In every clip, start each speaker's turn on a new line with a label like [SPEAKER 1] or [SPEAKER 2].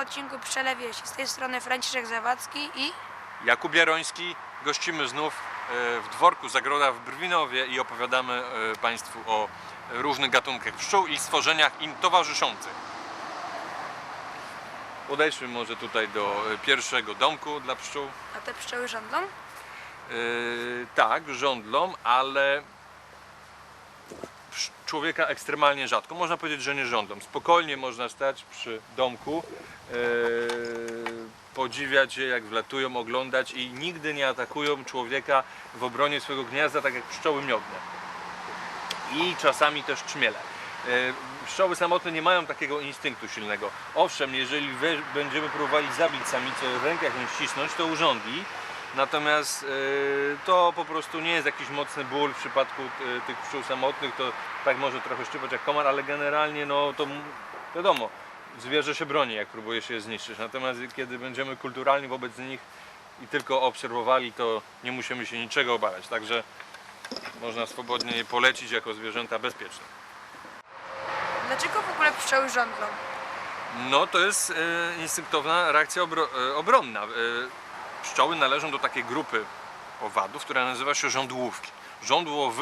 [SPEAKER 1] odcinku Pszczele Wieści. Z tej strony Franciszek Zawadzki i
[SPEAKER 2] Jakub Jaroński. Gościmy znów e, w dworku Zagroda w Brwinowie i opowiadamy e, Państwu o różnych gatunkach pszczół i stworzeniach im towarzyszących. Podejdźmy może tutaj do e, pierwszego domku dla pszczół.
[SPEAKER 1] a te pszczoły żądlą.
[SPEAKER 2] Yy, tak, żądlą, ale człowieka ekstremalnie rzadko. Można powiedzieć, że nie żądlą. Spokojnie można stać przy domku, yy, podziwiać je, jak wlatują, oglądać i nigdy nie atakują człowieka w obronie swojego gniazda, tak jak pszczoły miodne. I czasami też czmiele. Yy, Pszczoły samotne nie mają takiego instynktu silnego. Owszem, jeżeli będziemy próbowali zabić samicę, w rękach ją ścisnąć, to urządli, Natomiast y, to po prostu nie jest jakiś mocny ból w przypadku y, tych pszczół samotnych, to tak może trochę szczypać jak komar, ale generalnie no to wiadomo, zwierzę się broni jak próbuje się je zniszczyć. Natomiast kiedy będziemy kulturalni wobec nich i tylko obserwowali, to nie musimy się niczego obawiać. Także można swobodnie je polecić jako zwierzęta bezpieczne.
[SPEAKER 1] Dlaczego w ogóle pszczoły żądlą?
[SPEAKER 2] No to jest e, instynktowna reakcja obro, e, obronna. E, pszczoły należą do takiej grupy owadów, która nazywa się żądłówki. Żądło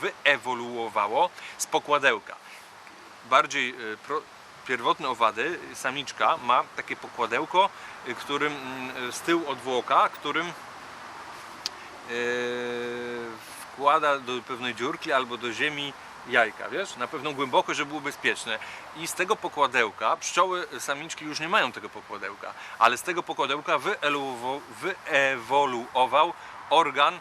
[SPEAKER 2] wyewoluowało z pokładełka. Bardziej e, pierwotne owady, samiczka ma takie pokładełko, e, którym mm, z tyłu odwłoka, którym e, wkłada do pewnej dziurki albo do ziemi jajka, wiesz, na pewną głębokość, żeby było bezpieczne. I z tego pokładełka, pszczoły samiczki już nie mają tego pokładełka, ale z tego pokładełka wyewoluował organ,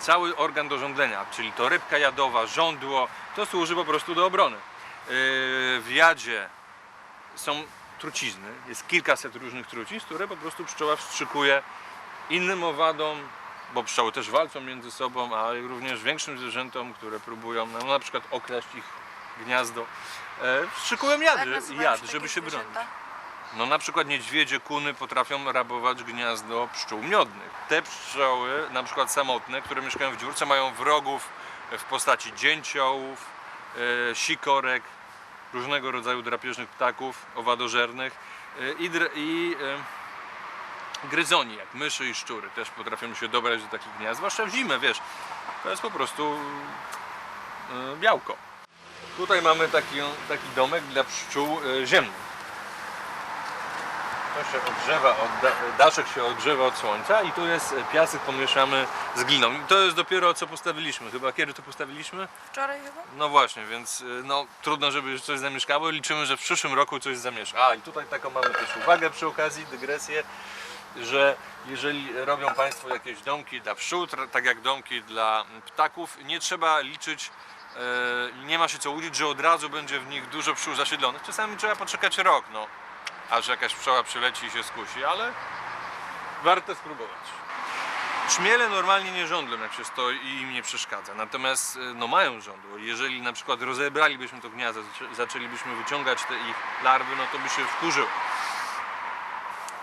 [SPEAKER 2] cały organ do żądlenia, czyli to rybka jadowa, żądło, to służy po prostu do obrony. Yy, W jadzie są trucizny, jest kilkaset różnych trucizn, które po prostu pszczoła wstrzykuje innym owadom, bo pszczoły też walczą między sobą, ale również większym zwierzętom, które próbują no, na przykład okraść ich gniazdo, e, wstrzykują
[SPEAKER 1] Jak
[SPEAKER 2] jad, jad żeby się bronić. No na przykład niedźwiedzie, kuny potrafią rabować gniazdo pszczół miodnych. Te pszczoły, na przykład samotne, które mieszkają w dziurce, mają wrogów w postaci dzięciołów, e, sikorek, różnego rodzaju drapieżnych ptaków, owadożernych e, i, i e, gryzoni, jak myszy i szczury, też potrafią się dobrać do takich gniazd, zwłaszcza w zimę, wiesz, to jest po prostu e, białko. Tutaj mamy taki, taki domek dla pszczół e, ziemnych. To się odgrzewa, od, da- daszek się odgrzewa od słońca i tu jest e, piasek pomieszamy z gliną. I to jest dopiero co postawiliśmy. Chyba kiedy to postawiliśmy?
[SPEAKER 1] Wczoraj chyba?
[SPEAKER 2] No właśnie, więc y, no, trudno, żeby coś zamieszkało. Liczymy, że w przyszłym roku coś zamieszka. A i tutaj taką mamy też uwagę przy okazji, dygresję, że jeżeli robią Państwo jakieś domki dla pszczół, tak jak domki dla ptaków, nie trzeba liczyć, e, nie ma się co łudzić, że od razu będzie w nich dużo pszczół zasiedlonych. Czasami trzeba poczekać rok, no, aż jakaś pszczoła przyleci i się skusi, ale warto spróbować. Czmiele normalnie nie żądlą, jak się stoi i im nie przeszkadza. Natomiast e, no, mają żądło. Jeżeli na przykład rozebralibyśmy to gniazdo, zaczę- zaczęlibyśmy wyciągać te ich larwy, no to by się wkurzyły.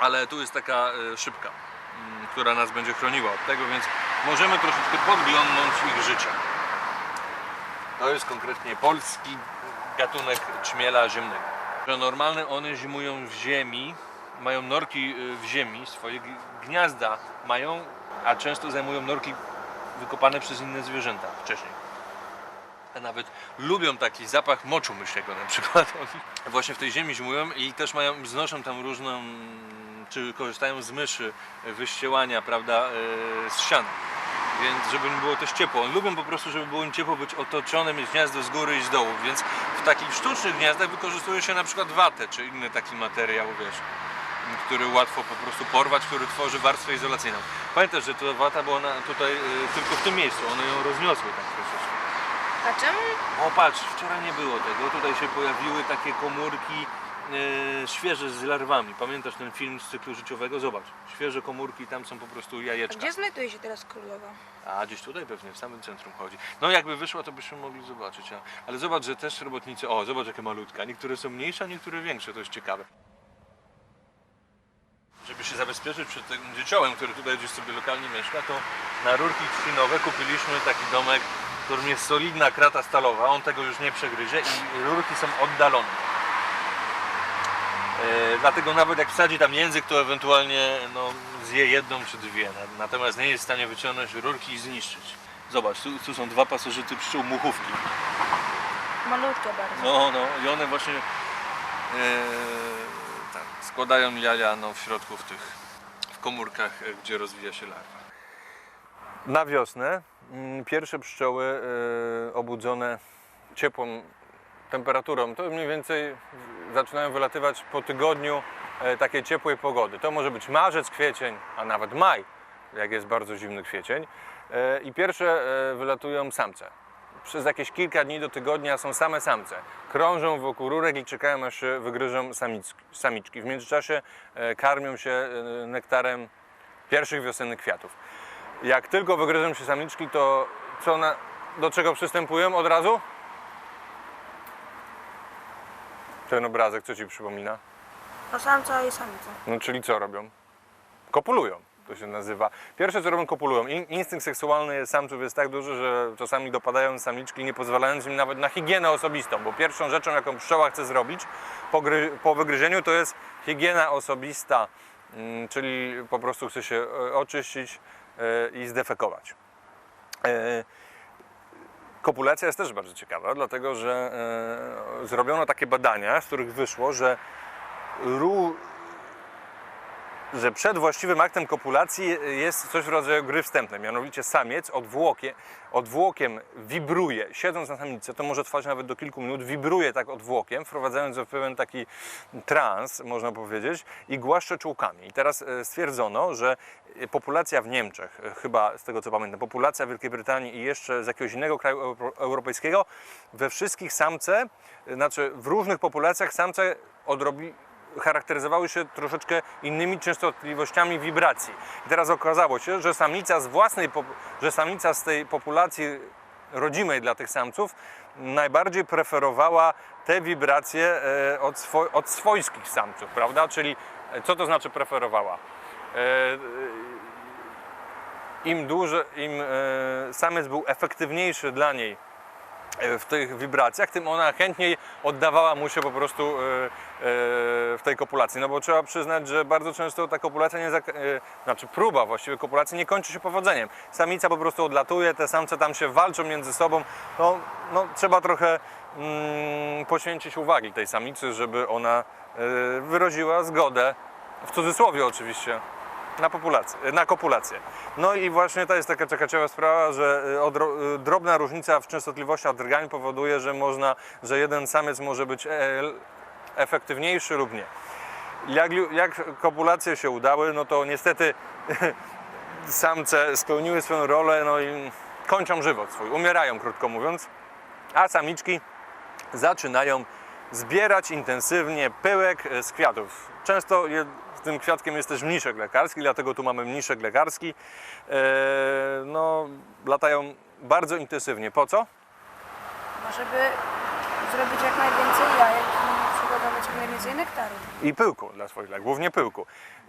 [SPEAKER 2] Ale tu jest taka e, szybka, mm, która nas będzie chroniła od tego, więc możemy troszeczkę podglądnąć ich życie. To jest konkretnie polski gatunek czmiela ziemnego. Że normalne one zimują w ziemi, mają norki y, w ziemi, swoje gniazda mają, a często zajmują norki wykopane przez inne zwierzęta wcześniej. A nawet lubią taki zapach moczu mysiego na przykład. Właśnie w tej ziemi zimują i też mają, znoszą tam różną, czy korzystają z myszy, wyściełania, prawda, y, z siana więc żeby im było też ciepło. Lubią po prostu, żeby było im ciepło być otoczone, mieć gniazdo z góry i z dołu, więc w takich sztucznych gniazdach wykorzystuje się na przykład watę, czy inny taki materiał, wiesz, który łatwo po prostu porwać, który tworzy warstwę izolacyjną. Pamiętasz, że ta wata była tutaj y, tylko w tym miejscu, one ją rozniosły tak troszeczkę.
[SPEAKER 1] A czemu?
[SPEAKER 2] O patrz, wczoraj nie było tego, tutaj się pojawiły takie komórki e, świeże z larwami. Pamiętasz ten film z cyklu życiowego? Zobacz, świeże komórki, tam są po prostu
[SPEAKER 1] A
[SPEAKER 2] jajeczka.
[SPEAKER 1] gdzie znajduje się teraz królowa?
[SPEAKER 2] A gdzieś tutaj pewnie, w samym centrum chodzi. No jakby wyszła, to byśmy mogli zobaczyć. A, ale zobacz, że też robotnicy, o zobacz jakie malutka. Niektóre są mniejsze, a niektóre większe, to jest ciekawe. Żeby się zabezpieczyć przed tym dzieciołem, który tutaj gdzieś sobie lokalnie mieszka, to na rurki trzcinowe kupiliśmy taki domek, w którym jest solidna krata stalowa, on tego już nie przegryzie i rurki są oddalone. Dlatego nawet jak wsadzi tam język, to ewentualnie no, zje jedną czy dwie. Na- Natomiast nie jest w stanie wyciągnąć rurki i zniszczyć. Zobacz, tu, tu są dwa pasożyty pszczół muchówki.
[SPEAKER 1] Malutkie bardzo.
[SPEAKER 2] No, no i one właśnie e, tak, składają jaja no, w środku w tych w komórkach, e, gdzie rozwija się larwa. Na wiosnę mm, pierwsze pszczoły e, obudzone ciepłą temperaturą, to mniej więcej zaczynają wylatywać po tygodniu e, takiej ciepłej pogody. To może być marzec, kwiecień, a nawet maj, jak jest bardzo zimny kwiecień. E, I pierwsze e, wylatują samce przez jakieś kilka dni do tygodnia są same samce. Krążą wokół rurek i czekają aż wygryżą samiczki. W międzyczasie karmią się nektarem pierwszych wiosennych kwiatów. Jak tylko wygryzą się samiczki, to co na, do czego przystępują od razu? Ten obrazek co ci przypomina?
[SPEAKER 1] No samca i samica.
[SPEAKER 2] No czyli co robią? Kopulują. To się nazywa. Pierwsze co robią, kopulują. In, instynkt seksualny samców jest tak duży, że czasami dopadają samiczki, nie pozwalając im nawet na higienę osobistą, bo pierwszą rzeczą, jaką pszczoła chce zrobić po, gry, po wygryzieniu, to jest higiena osobista, mm, czyli po prostu chce się e, oczyścić e, i zdefekować. E, Kopulacja jest też bardzo ciekawa, dlatego że e, zrobiono takie badania, z których wyszło, że że przed właściwym aktem kopulacji jest coś w rodzaju gry wstępnej. Mianowicie samiec odwłokie, odwłokiem wibruje, siedząc na samicy, to może trwać nawet do kilku minut, wibruje tak odwłokiem, wprowadzając w pewien taki trans, można powiedzieć, i głaszcze czułkami. I teraz e, stwierdzono, że populacja w Niemczech, e, chyba z tego co pamiętam, populacja Wielkiej Brytanii i jeszcze z jakiegoś innego kraju euro- europejskiego, we wszystkich samce, e, znaczy w różnych populacjach samce odrobi, charakteryzowały się troszeczkę innymi częstotliwościami wibracji. I teraz okazało się, że samica z własnej, że samica z tej populacji rodzimej dla tych samców najbardziej preferowała te wibracje e, od, swo- od swojskich samców, prawda? Czyli e, co to znaczy preferowała? E, Im dłużej, im samiec był efektywniejszy dla niej w tych wibracjach, tym ona chętniej oddawała mu się po prostu e, e, w tej kopulacji. No bo trzeba przyznać, że bardzo często ta kopulacja nie, e, znaczy próba właściwie kopulacji nie kończy się powodzeniem. Samica po prostu odlatuje, te samce tam się walczą między sobą. No, no trzeba trochę mm, poświęcić uwagi tej samicy, żeby ona wyraziła zgodę, w cudzysłowie oczywiście, na, populację, na kopulację. No i właśnie to jest taka ciekawa sprawa, że odro- y, drobna różnica w częstotliwościach drgań powoduje, że można, że jeden samiec może być e, efektywniejszy lub nie. Jak, jak kopulacje się udały, no to niestety samce spełniły swoją rolę, no i kończą żywot swój, umierają krótko mówiąc, a samiczki zaczynają zbierać intensywnie pyłek e, z kwiatów. Często tym kwiatkiem jest też mniszek lekarski, dlatego tu mamy mniszek lekarski. E, no, latają bardzo intensywnie. Po co?
[SPEAKER 1] No żeby zrobić jak najwięcej jajek i przygotować jak najwięcej nektaru.
[SPEAKER 2] I pyłku dla swoich głównie pyłku.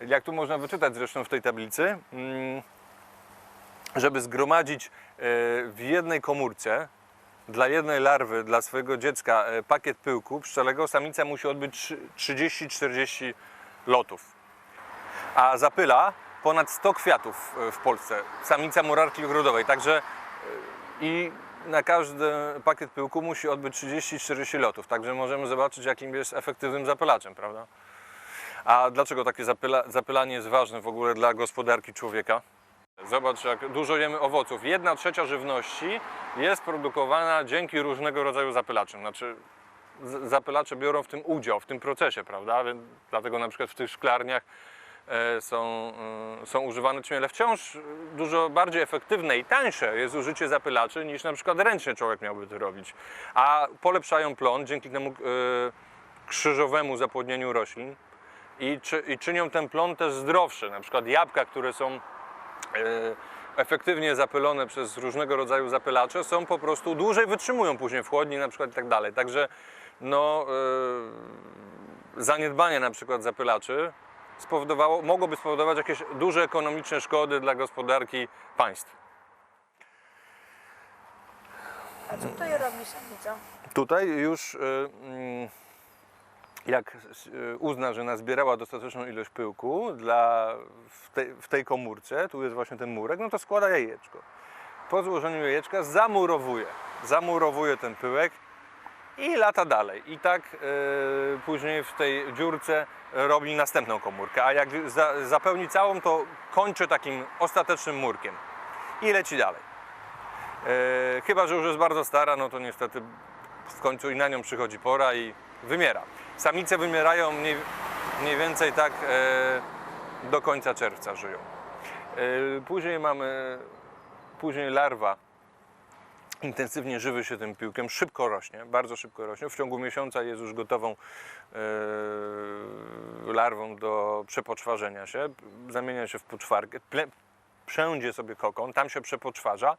[SPEAKER 2] Jak tu można wyczytać zresztą w tej tablicy, mm, żeby zgromadzić e, w jednej komórce dla jednej larwy, dla swojego dziecka e, pakiet pyłku pszczelego, samica musi odbyć trzy- 30-40 lotów. A zapyla ponad 100 kwiatów e, w Polsce. Samica murarki ogrodowej. Także e, i na każdy pakiet pyłku musi odbyć 30-40 lotów. Także możemy zobaczyć, jakim jest efektywnym zapylaczem, prawda? A dlaczego takie zapyla, zapylanie jest ważne w ogóle dla gospodarki człowieka? Zobacz, jak dużo jemy owoców. Jedna trzecia żywności jest produkowana dzięki różnego rodzaju zapylaczom. Znaczy, zapylacze biorą w tym udział, w tym procesie, prawda? Dlatego na przykład w tych szklarniach są, e, są używane czmiele. Wciąż dużo bardziej efektywne i tańsze jest użycie zapylaczy niż na przykład ręcznie człowiek miałby to robić. A polepszają plon dzięki temu e, krzyżowemu zapłodnieniu roślin i, czy, i czynią ten plon też zdrowszy. Na przykład jabłka, które są e, efektywnie zapylone przez różnego rodzaju zapylacze, są po prostu dłużej wytrzymują później w chłodni na przykład i tak dalej. Także no, e, zaniedbanie na przykład zapylaczy spowodowało, mogłoby spowodować jakieś duże ekonomiczne szkody dla gospodarki państw.
[SPEAKER 1] A co tutaj robi samica?
[SPEAKER 2] Tutaj już y, mm, jak y, uzna, że nazbierała dostateczną ilość pyłku dla, w, tej, w tej komórce, tu jest właśnie ten murek, no to składa jajeczko. Po złożeniu jajeczka zamurowuje. Zamurowuje ten pyłek i lata dalej. I tak y, później w tej dziurce robi następną komórkę. A jak za, zapełni całą, to kończy takim ostatecznym murkiem i leci dalej. E, chyba, że już jest bardzo stara, no to niestety w końcu i na nią przychodzi pora i wymiera. Samice wymierają mniej, mniej więcej tak e, do końca czerwca żyją. E, później mamy, później larwa intensywnie żywi się tym piłkiem, szybko rośnie, bardzo szybko rośnie. W ciągu miesiąca jest już gotową e, larwą do przepoczwarzenia się. Zamienia się w poczwarkę, ple, wszędzie sobie kokon, tam się przepoczwarza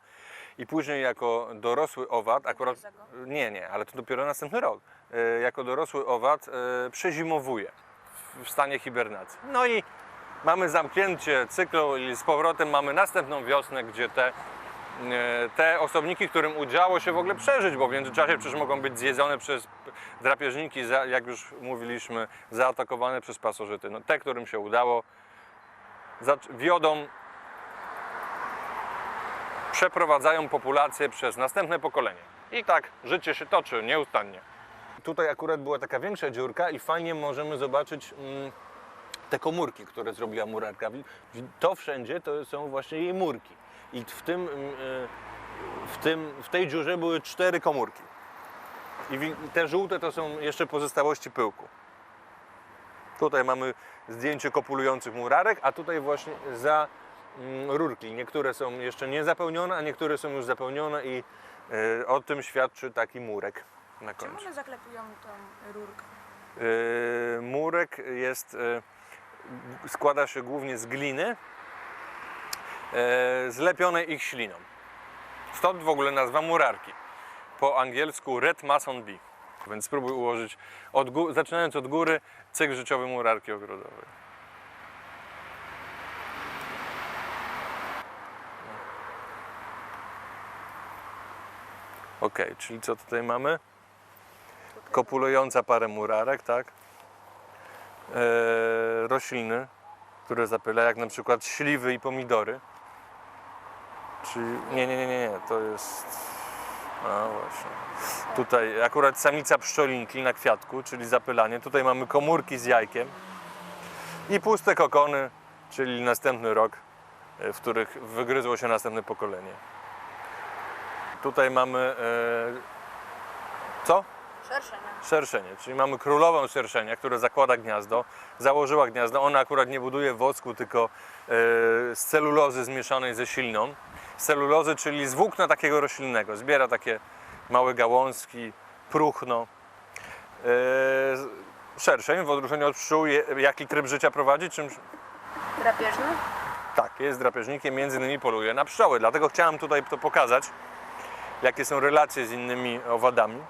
[SPEAKER 2] i później jako dorosły owad, akurat nie, nie, ale to dopiero następny rok, e, jako dorosły owad e, przezimowuje w- stanie hibernacji. No i mamy zamknięcie cyklu i z powrotem mamy następną wiosnę, gdzie te, te osobniki, którym udziało się w ogóle przeżyć, bo w międzyczasie przecież mogą być zjedzone przez drapieżniki, jak już mówiliśmy, zaatakowane przez pasożyty. No, te, którym się udało, wiodą przeprowadzają populację przez następne pokolenie. I tak życie się toczy nieustannie. Tutaj akurat była taka większa dziurka i fajnie możemy zobaczyć mm, te komórki, które zrobiła murarka. To wszędzie to są właśnie jej murki. I w, tym, mm, y, w, tym, w tej dziurze były cztery komórki. I te żółte to są jeszcze pozostałości pyłku. Tutaj mamy zdjęcie kopulujących murarek, a tutaj właśnie za mm, rurki. Niektóre są jeszcze niezapełnione, a niektóre są już zapełnione i y, o tym świadczy taki murek na
[SPEAKER 1] Czemu
[SPEAKER 2] końcu.
[SPEAKER 1] one zaklepują tą rurkę?
[SPEAKER 2] Y, murek jest, składa się głównie z gliny y, zlepionej ich śliną. Stąd w ogóle nazwa murarki. Po angielsku Red Mason Bee. Więc spróbuj ułożyć, od zaczynając od góry, cykl życiowy murarki ogrodowej. Ok, czyli co tutaj mamy? Kopulująca parę murarek, tak? Eee, rośliny, które zapyla, jak na przykład śliwy i pomidory. Czyli nie, nie, nie, nie, to jest. A właśnie. Tutaj akurat samica pszczolinki na kwiatku, czyli zapylanie. Tutaj mamy komórki z jajkiem i puste kokony, czyli następny rok, e, w których wygryzło się następne pokolenie. Tutaj mamy. E, co?
[SPEAKER 1] Szersze, nie?
[SPEAKER 2] szerszenie, czyli mamy królową szerszenia, która zakłada gniazdo, założyła gniazdo, ona akurat nie buduje wosku, tylko e, z celulozy zmieszanej ze silną. Celulozy, czyli z włókna takiego roślinnego, zbiera takie małe gałązki, próchno. E, szerszeń w odróżnieniu od pszczół, jaki tryb życia prowadzi? Czym,
[SPEAKER 1] Drapieżny?
[SPEAKER 2] tak, jest drapieżnikiem, między innymi poluje na pszczoły, dlatego chciałem tutaj to pokazać, jakie są relacje z innymi owadami.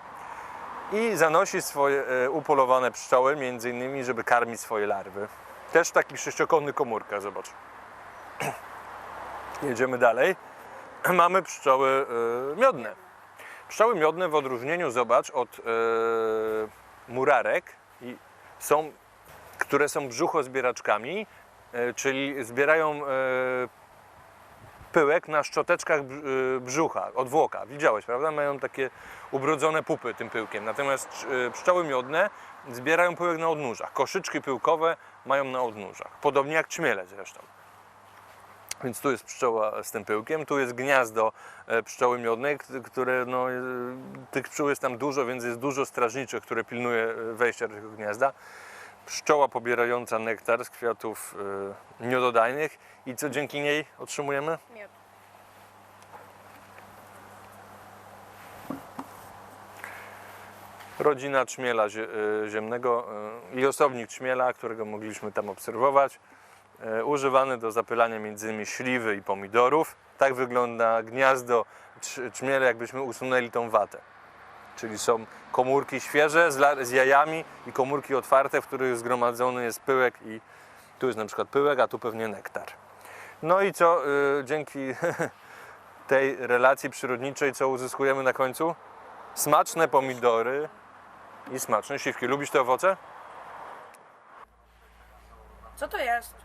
[SPEAKER 2] I zanosi swoje e, upolowane pszczoły, między innymi, żeby karmić swoje larwy. Też taki sześciokątny komórka, zobacz. Jedziemy dalej. Mamy pszczoły e, miodne. Pszczoły miodne w odróżnieniu, zobacz, od e, murarek, są, które są brzuchozbieraczkami, e, czyli zbierają pyłek na szczoteczkach brz- brzucha, odwłoka. Widziałeś, prawda? Mają takie ubrudzone pupy tym pyłkiem. Natomiast pszczoły miodne zbierają pyłek na odnóżach. Koszyczki pyłkowe mają na odnóżach. Podobnie jak ćmiele zresztą. Więc tu jest pszczoła z tym pyłkiem, tu jest gniazdo e, pszczoły miodnej, które, no, e, tych pszczół jest tam dużo, więc jest dużo strażniczych, które pilnuje e, wejścia do tego gniazda. Pszczoła pobierająca nektar z kwiatów miododajnych i co dzięki niej otrzymujemy?
[SPEAKER 1] Miód.
[SPEAKER 2] rodzina y, ziemnego i osobnik trzmiela, którego mogliśmy tam obserwować, używany do zapylania m.in. śliwy i pomidorów. Tak wygląda gniazdo trzmiela, jakbyśmy usunęli tą watę. Czyli są komórki świeże z jajami i komórki otwarte, w których zgromadzony jest pyłek i tu jest na przykład pyłek, a tu pewnie nektar. No i co y, dzięki tej relacji przyrodniczej, co uzyskujemy na końcu? Smaczne pomidory i smaczne śliwki. Lubisz te owoce?
[SPEAKER 1] Co to jest?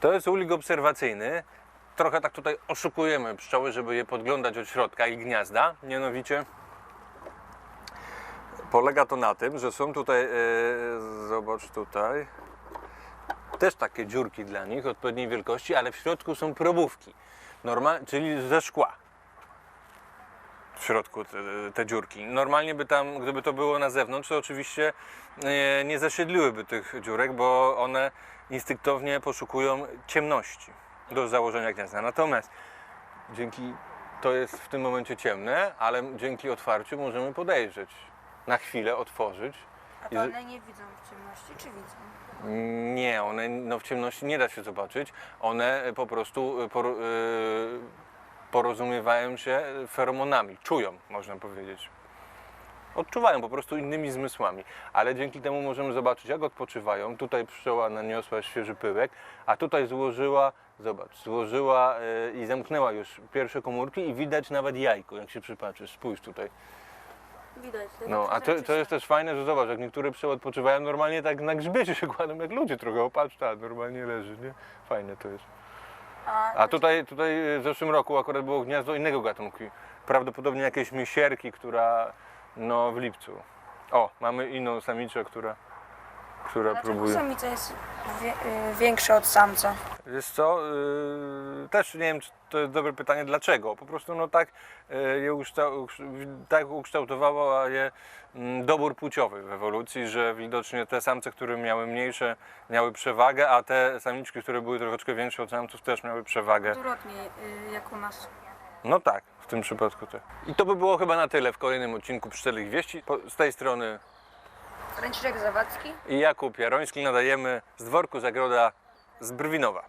[SPEAKER 2] To jest ulik obserwacyjny. Trochę tak tutaj oszukujemy pszczoły, żeby je podglądać od środka i gniazda. Mianowicie polega to na tym, że są tutaj, e, zobacz tutaj, też takie dziurki dla nich odpowiedniej wielkości, ale w środku są probówki, Normal, czyli ze szkła. W środku te, te dziurki. Normalnie by tam, gdyby to było na zewnątrz, to oczywiście e, nie zasiedliłyby tych dziurek, bo one instynktownie poszukują ciemności do założenia gniazda. Natomiast dzięki to jest w tym momencie ciemne, ale dzięki otwarciu możemy podejrzeć, na chwilę otworzyć.
[SPEAKER 1] A to one nie widzą w ciemności, czy widzą?
[SPEAKER 2] Nie, one no, w ciemności nie da się zobaczyć. One po prostu por, e, porozumiewają się feromonami, czują, można powiedzieć. Odczuwają po prostu innymi zmysłami, ale dzięki temu możemy zobaczyć, jak odpoczywają. Tutaj pszczoła naniosła świeży pyłek, a tutaj złożyła, zobacz, złożyła e, i zamknęła już pierwsze komórki i widać nawet jajko, jak się przypatrzysz. Spójrz tutaj.
[SPEAKER 1] Widać.
[SPEAKER 2] No, a to, to jest też fajne, że zobacz, jak niektóre pszczoły odpoczywają normalnie tak na grzbiecie się kładą, jak ludzie trochę, opatrz, normalnie leży, nie? Fajne to jest.
[SPEAKER 1] A,
[SPEAKER 2] tutaj, tutaj w zeszłym roku akurat było gniazdo innego gatunku. Prawdopodobnie jakiejś misierki, która no w lipcu. O, mamy inną samicę, która, która
[SPEAKER 1] Dlaczego
[SPEAKER 2] próbuje.
[SPEAKER 1] samica jest wie, y, większa od samca?
[SPEAKER 2] Wiesz co, yy, też nie wiem, czy to jest dobre pytanie, dlaczego. Po prostu no tak, yy, je ukształ, tak ukształtowała je mm, dobór płciowy w ewolucji, że widocznie te samce, które miały mniejsze, miały przewagę, a te samiczki, które były troszeczkę większe od samców, też miały przewagę.
[SPEAKER 1] Odwrotnie, y, jak u nas.
[SPEAKER 2] No tak, w tym przypadku tak. I to by było chyba na tyle w kolejnym odcinku Pszczelich Wieści. Po, z tej strony
[SPEAKER 1] Ręczniczek Zawadzki.
[SPEAKER 2] i Jakub Jaroński nadajemy z dworku Zagroda z Brwinowa.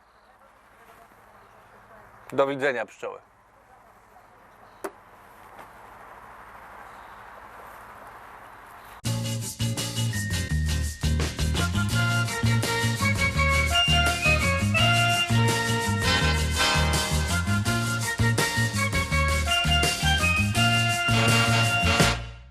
[SPEAKER 2] Do widzenia pszczoły.